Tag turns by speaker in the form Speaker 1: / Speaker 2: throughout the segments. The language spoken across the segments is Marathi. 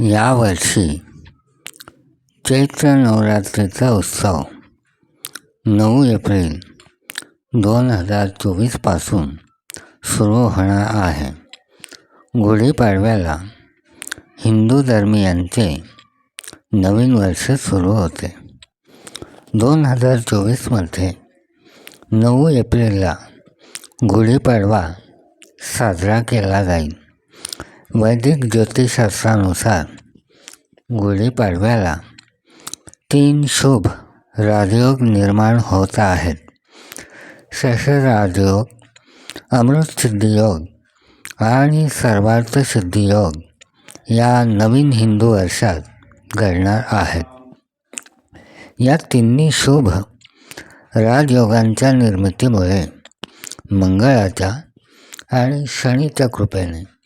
Speaker 1: यावर्षी चैत्र नवरात्रीचा उत्सव नऊ एप्रिल दोन हजार चोवीसपासून सुरू होणार आहे. गुढीपाडव्याला हिंदू धर्मियांचे नवीन वर्ष सुरू होते. दोन हजार चोवीसमध्ये नऊ एप्रिलला गुढीपाडवा साजरा केला जाईल. वैदिक ज्योतिषशास्त्रानुसार गुढीपाडव्याला तीन शुभ राजयोग निर्माण होत आहेत. शशराजयोग राजयोग आणि सर्वार्थ सिद्धियोग या नवीन हिंदू वर्षात घडणार आहेत. या तिन्ही शुभ राजयोगांच्या निर्मितीमुळे मंगळाच्या आणि शनीच्या कृपेने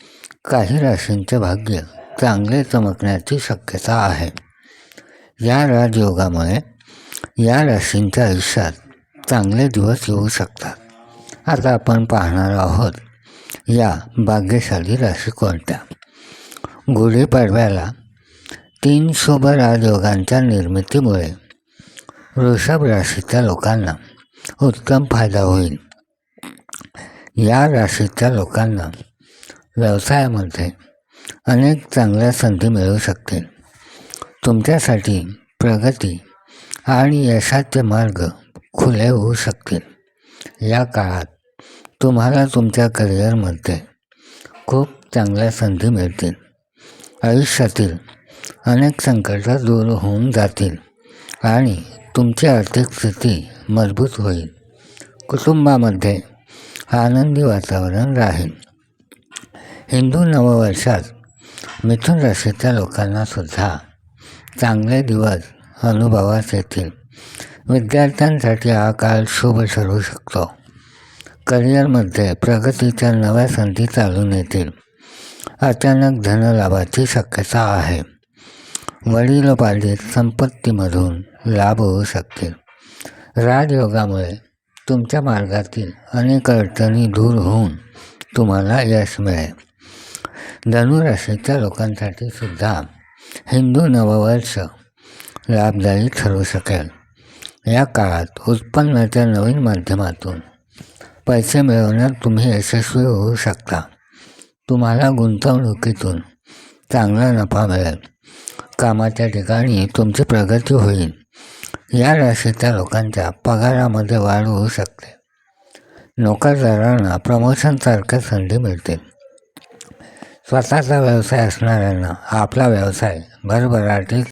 Speaker 1: काही राशींचे भाग्य चांगले चमकण्याची शक्यता आहे. या राजयोगामुळे या राशींच्या आयुष्यात चांगले दिवस येऊ शकतात. आता आपण पाहणार आहोत या भाग्यशाली राशी कोणत्या? गुढीपाडव्याला तीन शुभ राजयोगांच्या निर्मितीमुळे वृषभ राशीच्या लोकांना उत्तम फायदा होईल. या राशीच्या लोकांना व्यवसायामध्ये अनेक चांगल्या संधी मिळू शकतील. तुमच्यासाठी प्रगती आणि यशाचे मार्ग खुले होऊ शकतील. या काळात तुम्हाला तुमच्या करिअरमध्ये खूप चांगल्या संधी मिळतील. आयुष्यातील अनेक संकटं दूर होऊन जातील आणि तुमची आर्थिक स्थिती मजबूत होईल. कुटुंबामध्ये आनंदी वातावरण राहील. हिंदू नववर्षात मिथुन राशीच्या लोकांनासुद्धा चांगले दिवस अनुभवास येतील. विद्यार्थ्यांसाठी हा काळ शुभ ठरू शकतो. करिअरमध्ये प्रगतीच्या नव्या संधी चालून येतील. अचानक धनलाभाची शक्यता आहे. वडिलोपार्जित संपत्तीमधून लाभ होऊ शकतील. राजयोगामुळे तुमच्या मार्गातील अनेक अडचणी दूर होऊन तुम्हाला यश मिळेल. धनुराशीच्या लोकांसाठी सुद्धा हिंदू नववर्ष लाभदायी ठरू शकेल. या काळात उत्पन्नाच्या नवीन माध्यमातून पैसे मिळवण्यात तुम्ही यशस्वी होऊ शकता. तुम्हाला गुंतवणुकीतून चांगला नफा मिळेल. कामाच्या ठिकाणी तुमची प्रगती होईल. या राशीच्या लोकांच्या पगारामध्ये वाढ होऊ शकते. नोकरदारांना प्रमोशनसारख्या संधी मिळतील. स्वतःचा व्यवसाय असणाऱ्यांना आपला व्यवसाय भरभराटीत